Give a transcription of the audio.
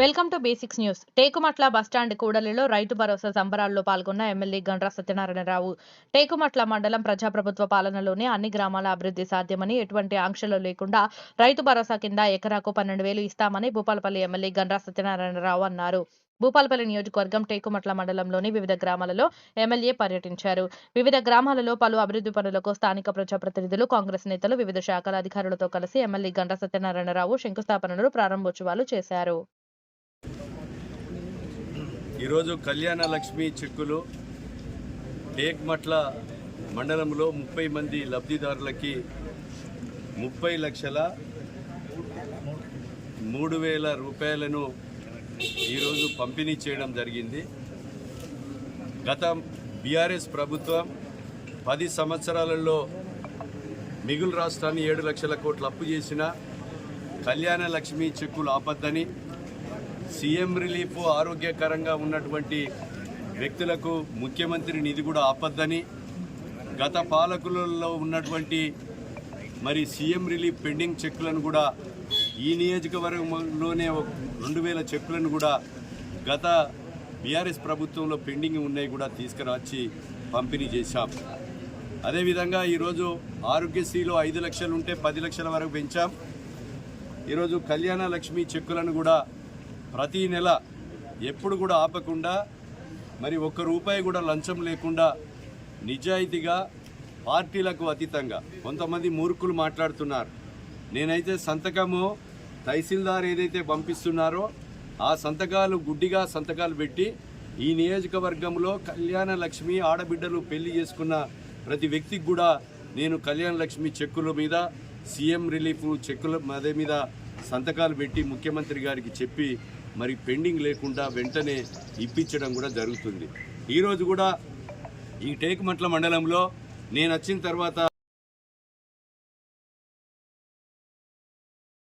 Welcome to basics news. Tekumatla bus stand కూడలిలో రైతు భరోసా సంబరాల్లో పాల్గొన్న ఎమ్మెల్యే గండ్ర సత్యనారాయణరావు. టేకుమట్ల మండలం ప్రజాప్రభుత్వ పాలనలోనే అన్ని గ్రామాల అభివృద్ధి సాధ్యమని ఎటువంటి ఆంక్షలు లేకుండా రైతు భరోసా కింద ఎకరాకు పన్నెండు వేలు ఇస్తామని భూపాలపల్లి ఎమ్మెల్యే గండ్ర సత్యనారాయణరావు అన్నారు. భూపాలపల్లి నియోజకవర్గం టేకుమట్ల మండలంలోని వివిధ గ్రామాలలో ఎమ్మెల్యే పర్యటించారు. వివిధ గ్రామాలలో పలు అభివృద్ధి పనులకు స్థానిక ప్రజాప్రతినిధులు కాంగ్రెస్ నేతలు వివిధ శాఖల అధికారులతో కలిసి ఎమ్మెల్యే గండ్ర సత్యనారాయణరావు శంకుస్థాపనలు ప్రారంభోత్సవాలు చేశారు. ఈరోజు కళ్యాణ లక్ష్మి చెక్కులు టేక్మట్ల మండలంలో ముప్పై మంది లబ్ధిదారులకి ముప్పై లక్షల మూడు వేల రూపాయలను ఈరోజు పంపిణీ చేయడం జరిగింది. గత బీఆర్ఎస్ ప్రభుత్వం పది సంవత్సరాలలో మిగులు రాష్ట్రాన్ని ఏడు లక్షల కోట్లు అప్పు చేసిన కళ్యాణ లక్ష్మి చెక్కులు ఆపద్దని సీఎం రిలీఫ్ ఆరోగ్యకరంగా ఉన్నటువంటి వ్యక్తులకు ముఖ్యమంత్రి నిధి కూడా ఆపద్దని గత పాలకులలో ఉన్నటువంటి మరి సీఎం రిలీఫ్ పెండింగ్ చెక్కులను కూడా ఈ నియోజకవర్గంలోనే రెండు వేల చెక్కులను కూడా గత బీఆర్ఎస్ ప్రభుత్వంలో పెండింగ్ ఉన్నాయి కూడా తీసుకురాచి పంపిణీ చేశాం. అదేవిధంగా ఈరోజు ఆరోగ్యశ్రీలో ఐదు లక్షలు ఉంటే పది లక్షల వరకు పెంచాం. ఈరోజు కళ్యాణ లక్ష్మి చెక్కులను కూడా ప్రతి నెల ఎప్పుడు కూడా ఆపకుండా మరి ఒక్క రూపాయి కూడా లంచం లేకుండా నిజాయితీగా పార్టీలకు అతీతంగా కొంతమంది మూర్ఖులు మాట్లాడుతున్నారు. నేనైతే సంతకము తహసీల్దార్ ఏదైతే పంపిస్తున్నారో ఆ సంతకాలు గుడ్డిగా సంతకాలు పెట్టి ఈ నియోజకవర్గంలో కళ్యాణ లక్ష్మి ఆడబిడ్డలు పెళ్ళి చేసుకున్న ప్రతి వ్యక్తికి కూడా నేను కళ్యాణ లక్ష్మి చెక్కుల మీద సీఎం రిలీఫ్ చెక్కుల అదే మీద సంతకాలు పెట్టి ముఖ్యమంత్రి గారికి చెప్పి మరి పెండింగ్ లేకుండా వెంటనే ఇప్పించడం కూడా జరుగుతుంది. ఈరోజు కూడా ఈ టేకుమట్ల మండలంలో నేను వచ్చిన తర్వాత